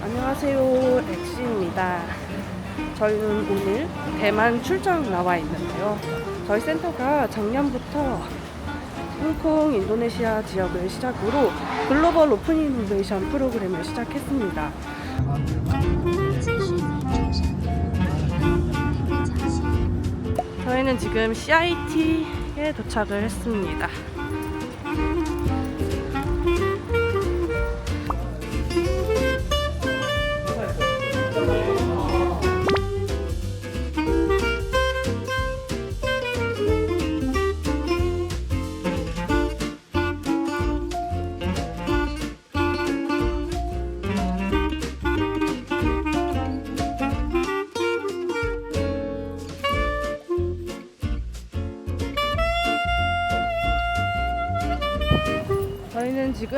안녕하세요. 엑시입니다. 저희는 오늘 대만 출장 나와 있는데요. 저희 센터가 작년부터 홍콩, 인도네시아 지역을 시작으로 글로벌 오픈 이노베이션 프로그램을 시작했습니다. 저희는 지금 CIT에 도착을 했습니다.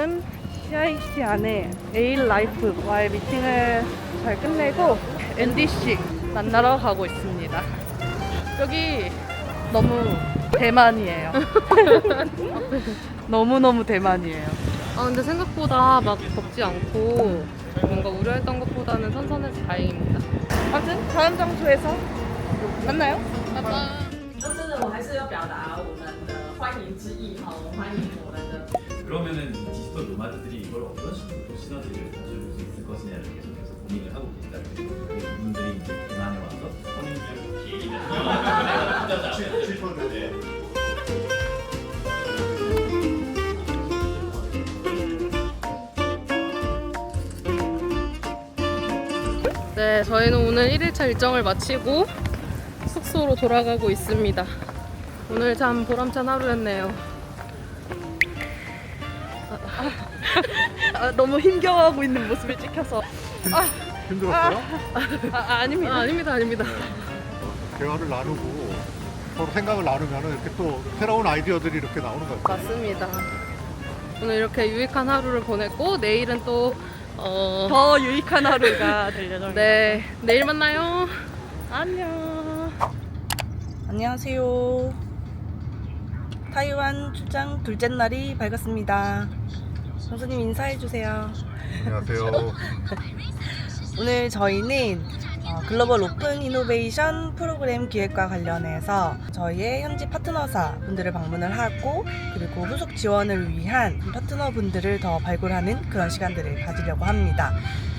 지금 CIT 안에 에일 라이프와의 미팅을 잘 끝내고 NDC 만나러 가고 있습니다. 여기 너무 대만이에요. 너무너무 대만이에요. 아 근데 생각보다 막 덥지 않고 뭔가 우려했던 것보다는 선선해서 다행입니다. 아무튼 다음 장소에서 만나요. 那真的，我还是要表达我们的欢迎之意哈，我们欢迎我们的 그러면은 이 디지털 노마드들이 이걸 어떤 식으로 또 시너지를 가져올 수 있을 것이냐를 계속해서 고민을 하고 계시다. 그래서 이분들이 이제 대만에 와서 성인들 기획이나 네, 저희는 오늘 1일차 일정을 마치고 숙소로 돌아가고 있습니다. 오늘 참 보람찬 하루였네요. 아, 너무 힘겨워하고 있는 모습을 찍혀서 힘들었어요? 아, 아, 아닙니다. 아, 아닙니다, 아닙니다. 대화를 나누고 서로 생각을 나누면 이렇게 또 새로운 아이디어들이 이렇게 나오는 거예요. 맞습니다. 오늘 이렇게 유익한 하루를 보냈고 내일은 또 어, 더 유익한 하루가 될 예정입니다. 네, 내일 만나요. 안녕. 안녕하세요. 타이완 출장 둘째 날이 밝았습니다. 선생님 인사해 주세요. 안녕하세요. 오늘 저희는 어, 글로벌 오픈 이노베이션 프로그램 기획과 관련해서 저희의 현지 파트너사 분들을 방문을 하고 그리고 후속 지원을 위한 파트너 분들을 더 발굴하는 그런 시간들을 가지려고 합니다.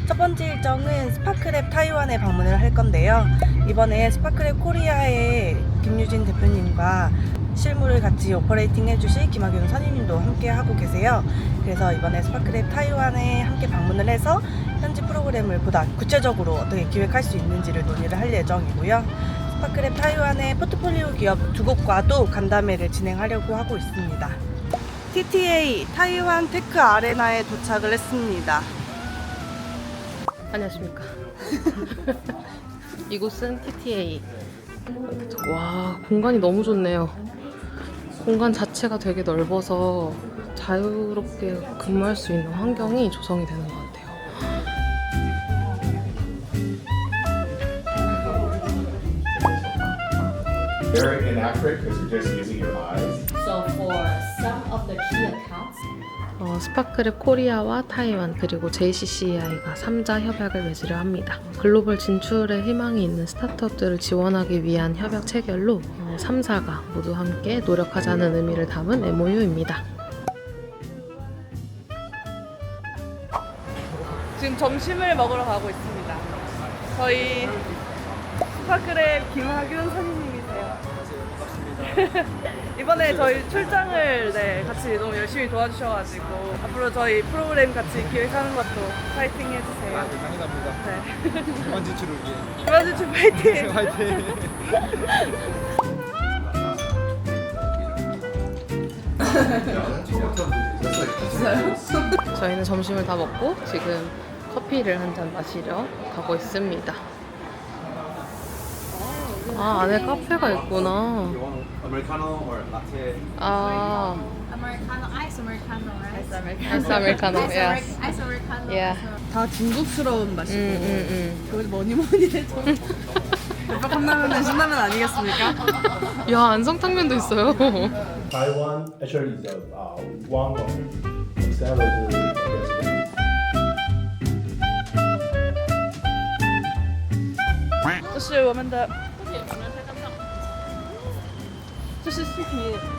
첫 번째 일정은 스파크랩 타이완에 방문을 할 건데요. 이번에 스파크랩 코리아의 김유진 대표님과 실무를 같이 오퍼레이팅 해주실 김학윤 선임님도 함께 하고 계세요. 그래서 이번에 스파크랩 타이완에 함께 방문을 해서 현지 프로그램을 보다 구체적으로 어떻게 기획할 수 있는지를 논의를 할 예정이고요. 스파크랩 타이완의 포트폴리오 기업 두 곳과도 간담회를 진행하려고 하고 있습니다. TTA 타이완 테크 아레나에 도착을 했습니다. 안녕하십니까. 이곳은 TTA. 와, 공간이 너무 좋네요. 공간 자체가 되게 넓어서 자유롭게 근무할 수 있는 환경이 조성이 되는 것 같아요. very inaccurate because you're just using your eyes. So for some of the key accounts, 어, 스파크랩 코리아와 타이완 그리고 JCCI가 3자 협약을 맺으려 합니다. 글로벌 진출에 희망이 있는 스타트업들을 지원하기 위한 협약 체결로 어, 3사가 모두 함께 노력하자는 의미를 담은 MOU입니다. 지금 점심을 먹으러 가고 있습니다. 저희 스파크랩 김학윤 선임님이세요. 이번에 저희 출장을 네, 같이 너무 열심히 도와주셔가지고 앞으로 저희 프로그램 같이 기획하는 것도 파이팅 해주세요. 당연합니다. 네. 그만 진출을 위해 김학윤 파이팅! 화이팅! 저희는 점심을 다 먹고 지금 커피를 한 잔 마시러 가고 있습니다. 아, 안에 카페가 있구나. 아메리카노 or 라테 아, Americano, ice Americano, right? Ice Americano. 아이스 아메리카노. Yes. Ameri- ice Americano. Yeah. 다 중국스러운 맛이고 음, 음, 그걸 뭐니 뭐니 해도 대박 컵라면은 신라면 아니겠습니까? 음. 야 안성탕면도 있어요. Taiwan actually is a, uh, one of accelerated restaurants. 这是我们的，这是视频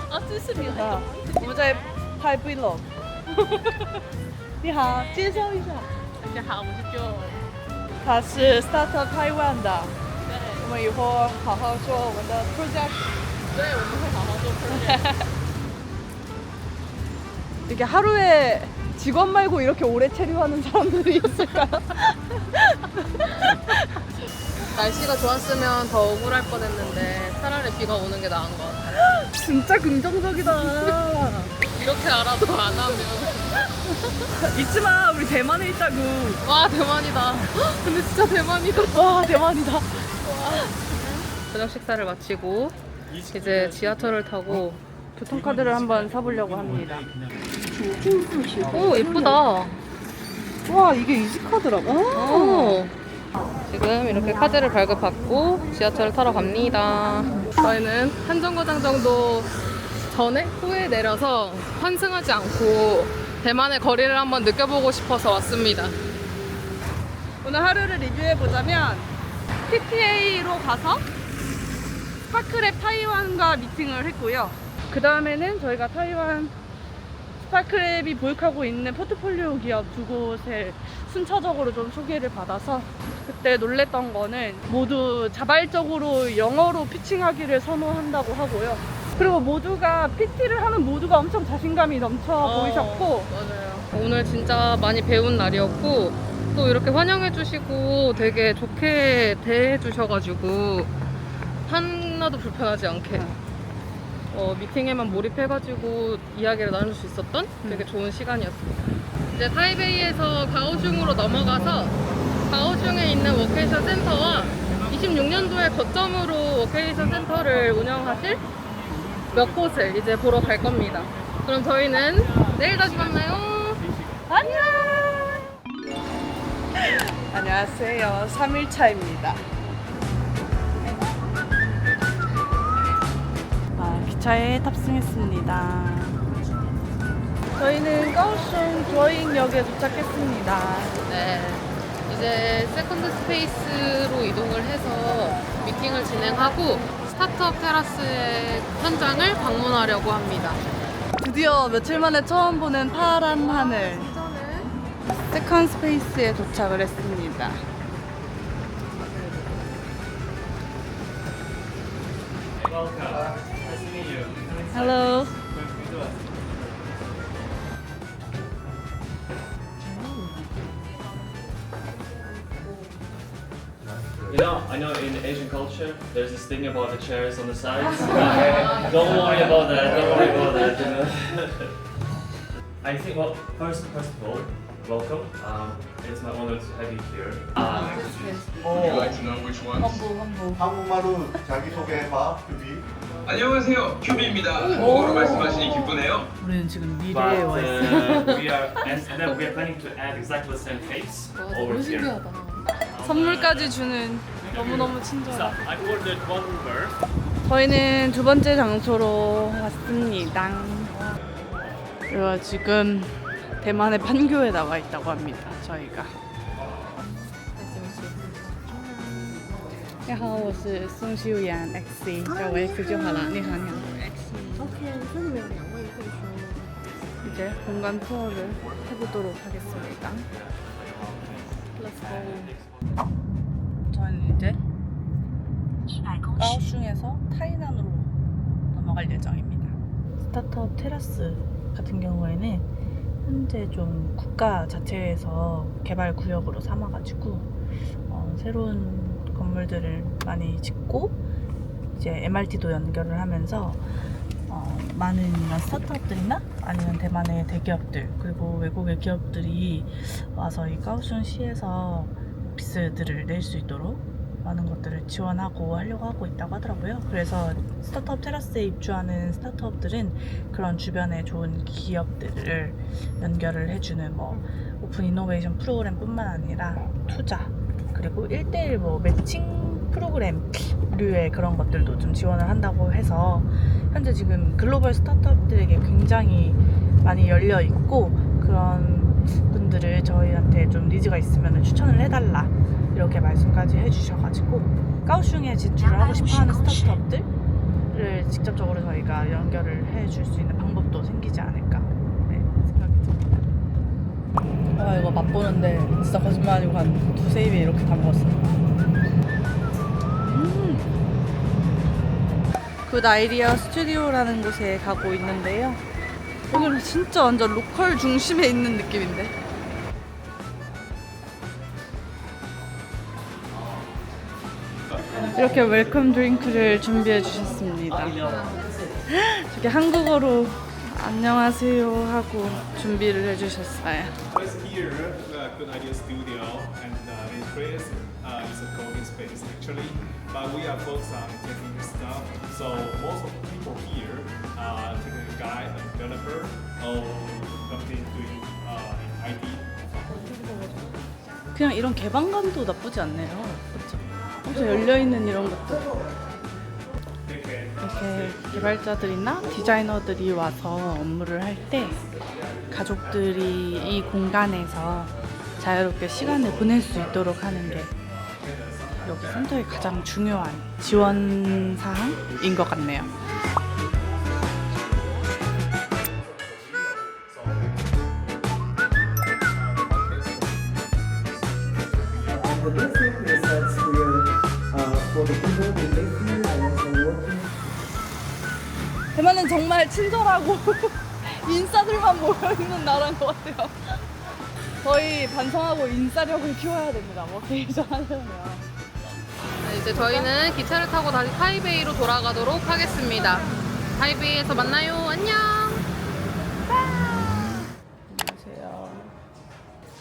啊，这是视频啊，我们在拍 vlog。你好，介绍一下，大家好，我是 Joe。他是 Startup Taiwan 的，我们以后好好做我们的 project。对，我们会好好做 project。 이게 하루에 직원 말고 이렇게 오래 체류하는 사람들이 있을까요? 날씨가 좋았으면 더 억울할 뻔했는데 차라리 비가 오는 게 나은 것 같아. 진짜 긍정적이다. 이렇게 알아도 안 하면 잊지 마, 우리 대만에 있다고. 와 대만이다. 근데 진짜 대만이다. 와, 대만이다. 저녁 식사를 마치고 이제 지하철을 타고 교통카드를 한번 사보려고 합니다. 오 예쁘다. 와, 이게 이지카드라고? 오. 지금 이렇게 카드를 발급받고 지하철을 타러 갑니다. 저희는 한 정거장 정도 전에 후에 내려서 환승하지 않고 대만의 거리를 한번 느껴보고 싶어서 왔습니다. 오늘 하루를 리뷰해보자면 PTA로 가서 스파크랩 타이완과 미팅을 했고요. 그 다음에는 저희가 타이완 스파크랩이 보유하고 있는 포트폴리오 기업 두 곳을 순차적으로 좀 소개를 받아서 그때 놀랬던 거는 모두 자발적으로 영어로 피칭하기를 선호한다고 하고요. 그리고 모두가 PT를 하는 모두가 엄청 자신감이 넘쳐 보이셨고 맞아요. 오늘 진짜 많이 배운 날이었고 또 이렇게 환영해 주시고 되게 좋게 대해 주셔가지고 하나도 불편하지 않게 어, 미팅에만 몰입해가지고 이야기를 나눌 수 있었던 되게 좋은 시간이었습니다. 이제 타이베이에서 가오슝으로 넘어가서 가오슝에 있는 워케이션 센터와 26년도에 거점으로 워케이션 센터를 운영하실 몇 곳을 이제 보러 갈 겁니다. 그럼 저희는 내일 다시 만나요. 안녕! 안녕하세요. 3일차입니다. 아, 기차에 탑승했습니다. 저희는 가오슝 조잉역에 도착했습니다. 네. 이제 세컨드 스페이스로 이동을 해서 미팅을 진행하고 스타트업 테라스의 현장을 방문하려고 합니다. 드디어 며칠 만에 처음 보는 파란 하늘. 세컨 스페이스에 도착을 했습니다. Hello. You know, I know in Asian culture, there's this thing about the chairs on the sides. don't worry about that. Don't worry about that. You know. I think. Well, first, first of all, welcome. Um, it's my honor to have you here. Uh, Would you like to know which ones? 한국말로 자기소개해봐, 큐비. 안녕하세요, 큐비입니다. 한국어로 말씀하시니 기쁘네요. 우리는 지금 but 미래에 와 있어요. uh, we are, and, and then we are planning to add exactly the same face over here. 선물까지 주는 너무너무 So 친절한. I ordered one Uber. 저희는 두 번째 장소로 왔습니다. 그리고 지금 대만의 판교에 나와 있다고 합니다. 저희가. 你好，我是宋秀妍 XC，叫我 X 就好了。你好，你好。이제 공간 투어를 해보도록 하겠습니다. Let's go. 저는 이제 가오슝에서 타이난으로 넘어갈 예정입니다. 스타트업 테라스 같은 경우에는 현재 좀 국가 자체에서 개발 구역으로 삼아가지고 어, 새로운 건물들을 많이 짓고 이제 MRT도 연결을 하면서 어, 많은 이런 스타트업들이나 아니면 대만의 대기업들 그리고 외국의 기업들이 와서 이 가오슝 시에서 오피스들을 낼 수 있도록 많은 것들을 지원하고 하려고 하고 있다고 하더라고요. 그래서 스타트업 테라스에 입주하는 스타트업들은 그런 주변에 좋은 기업들을 연결을 해주는 뭐 오픈 이노베이션 프로그램뿐만 아니라 투자 그리고 1대1 뭐 매칭 프로그램류의 그런 것들도 좀 지원을 한다고 해서 현재 지금 글로벌 스타트업들에게 굉장히 많이 열려 있고 그런 분들을 저희한테 좀 니즈가 있으면 추천을 해달라 이렇게 말씀까지 해주셔가지고 까오슝에 진출을 하고 싶어하는 스타트업들을 직접적으로 저희가 연결을 해줄 수 있는 방법도 생기지 않을까 네, 생각이 듭니다. 아 이거 맛보는데 진짜 거짓말 아니고 한 두세 입에 이렇게 다 먹었어요. 음. 굿 아이디어 스튜디오라는 곳에 가고 있는데요. 여기는 진짜 완전 로컬 중심에 있는 느낌인데. 이렇게 웰컴 드링크를 준비해 주셨습니다. 저게 한국어로 안녕하세요 하고 준비를 해 주셨어요. First here, the Good Idea Studio, and uh, this place uh, is a co-working space actually, but we are focused on technical stuff. So most of the people here are technical guy, a developer, or something doing uh, IT. 그냥 이런 개방감도 나쁘지 않네요. 그렇죠? 엄청 열려 있는 이런 것들. 이렇게 개발자들이나 디자이너들이 와서 업무를 할 때 가족들이 이 공간에서 자유롭게 시간을 보낼 수 있도록 하는 게 여기 센터의 가장 중요한 지원 사항인 것 같네요. 대만은 정말 친절하고 인싸들만 모여있는 나라인 것 같아요. 저희 반성하고 인싸력을 키워야 됩니다. 워케이션 하려면. 네, 이제 저희는 기차를 타고 다시 타이베이로 돌아가도록 하겠습니다. 타이베이에서 만나요. 안녕. 안녕하세요.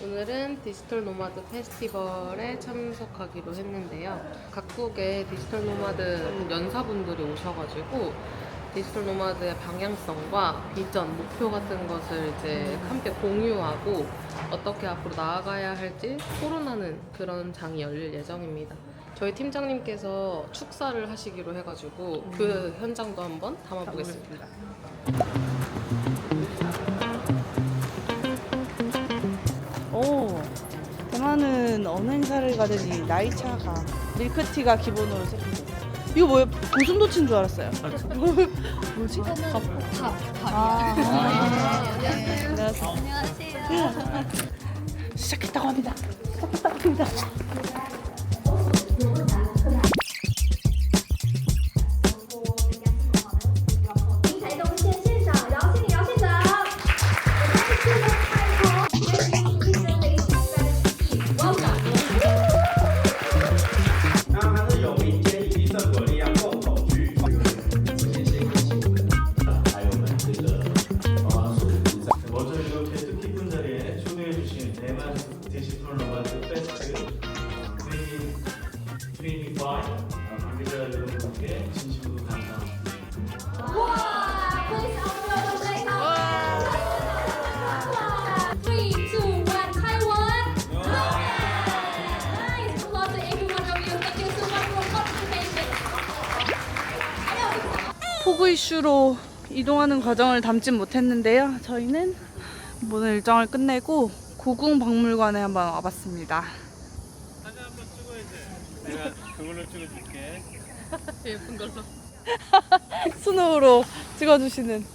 오늘은 디지털 노마드 페스티벌에 참석하기로 했는데요. 각국의 디지털 노마드 연사분들이 오셔가지고 디지털 노마드의 방향성과 비전, 목표 같은 것을 이제 함께 공유하고 어떻게 앞으로 나아가야 할지 토론하는 그런 장이 열릴 예정입니다. 저희 팀장님께서 축사를 하시기로 해가지고 그 현장도 한번 담아보겠습니다. 오, 대만은 어느 행사를 가든지 나이차가 밀크티가 기본으로 세트돼. 이거 뭐예요? 고슴도치인 줄 알았어요. 뭐지? 밥. 아, 안녕하세요. 시작했다고 합니다. 시작했다고 합니다. 이슈로 이동하는 과정을 담진 못했는데요. 저희는 오늘 일정을 끝내고 고궁 박물관에 한번 와봤습니다. 사진 한번 찍어야지. 내가 그걸로 찍어줄게. 예쁜 걸로. 스노우로 찍어주시는.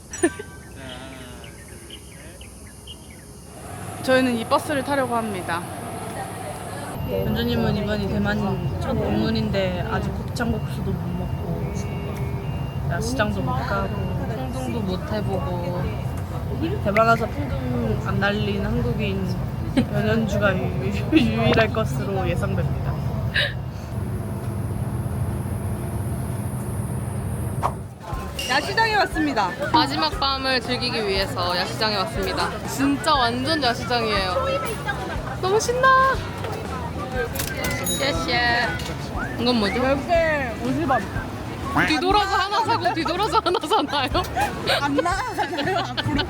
저희는 이 버스를 타려고 합니다. 연주님은 이번이 대만 첫 방문인데 아직 곱창국수도 못 야시장도 못 가고 풍등도 못 해보고 대만 가서 풍등 안 날린 한국인 연연주가 유- 유일할 것으로 예상됩니다. 야시장에 왔습니다. 마지막 밤을 즐기기 위해서 야시장에 왔습니다. 진짜 완전 야시장이에요. 너무 신나. 쉐쉐. 이건 뭐죠? 몇개 50원. 뒤돌아서 하나 사고 뒤돌아서 하나 사나요? 안 나가잖아요, 앞으로.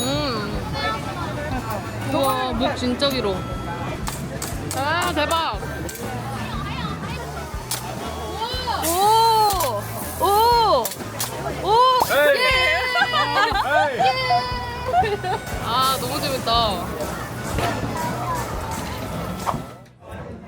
음. 우와, 목 진짜 길어. 아, 대박. 오! 오! 오! 예! 아, 너무 재밌다.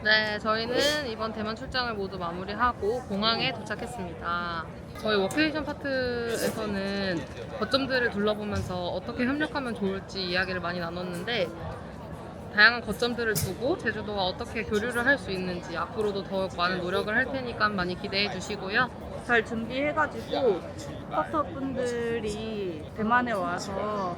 네, 저희는 이번 대만 출장을 모두 마무리하고 공항에 도착했습니다. 저희 워케이션 파트에서는 거점들을 둘러보면서 어떻게 협력하면 좋을지 이야기를 많이 나눴는데 다양한 거점들을 두고 제주도와 어떻게 교류를 할 수 있는지 앞으로도 더욱 많은 노력을 할 테니까 많이 기대해 주시고요. 잘 준비해가지고 스타트업분들이 대만에 와서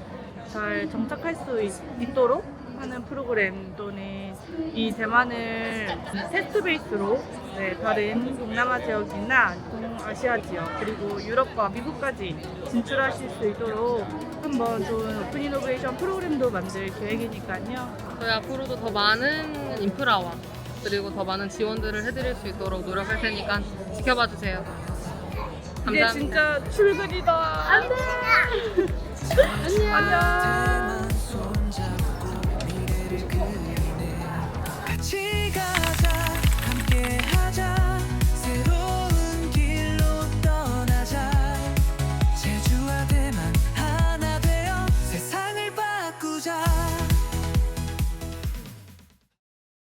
잘 정착할 수 있, 있도록 하는 프로그램 또는 이 대만을 테스트 베이스로 네, 다른 동남아 지역이나 동아시아 지역 그리고 유럽과 미국까지 진출하실 수 있도록 한번 좋은 오픈 이노베이션 프로그램도 만들 계획이니까요. 저희 앞으로도 더 많은 인프라와 그리고 더 많은 지원들을 해드릴 수 있도록 노력할 테니까 지켜봐 주세요. 이제 감사합니다. 진짜 출근이다. 안돼. 안녕. 시간.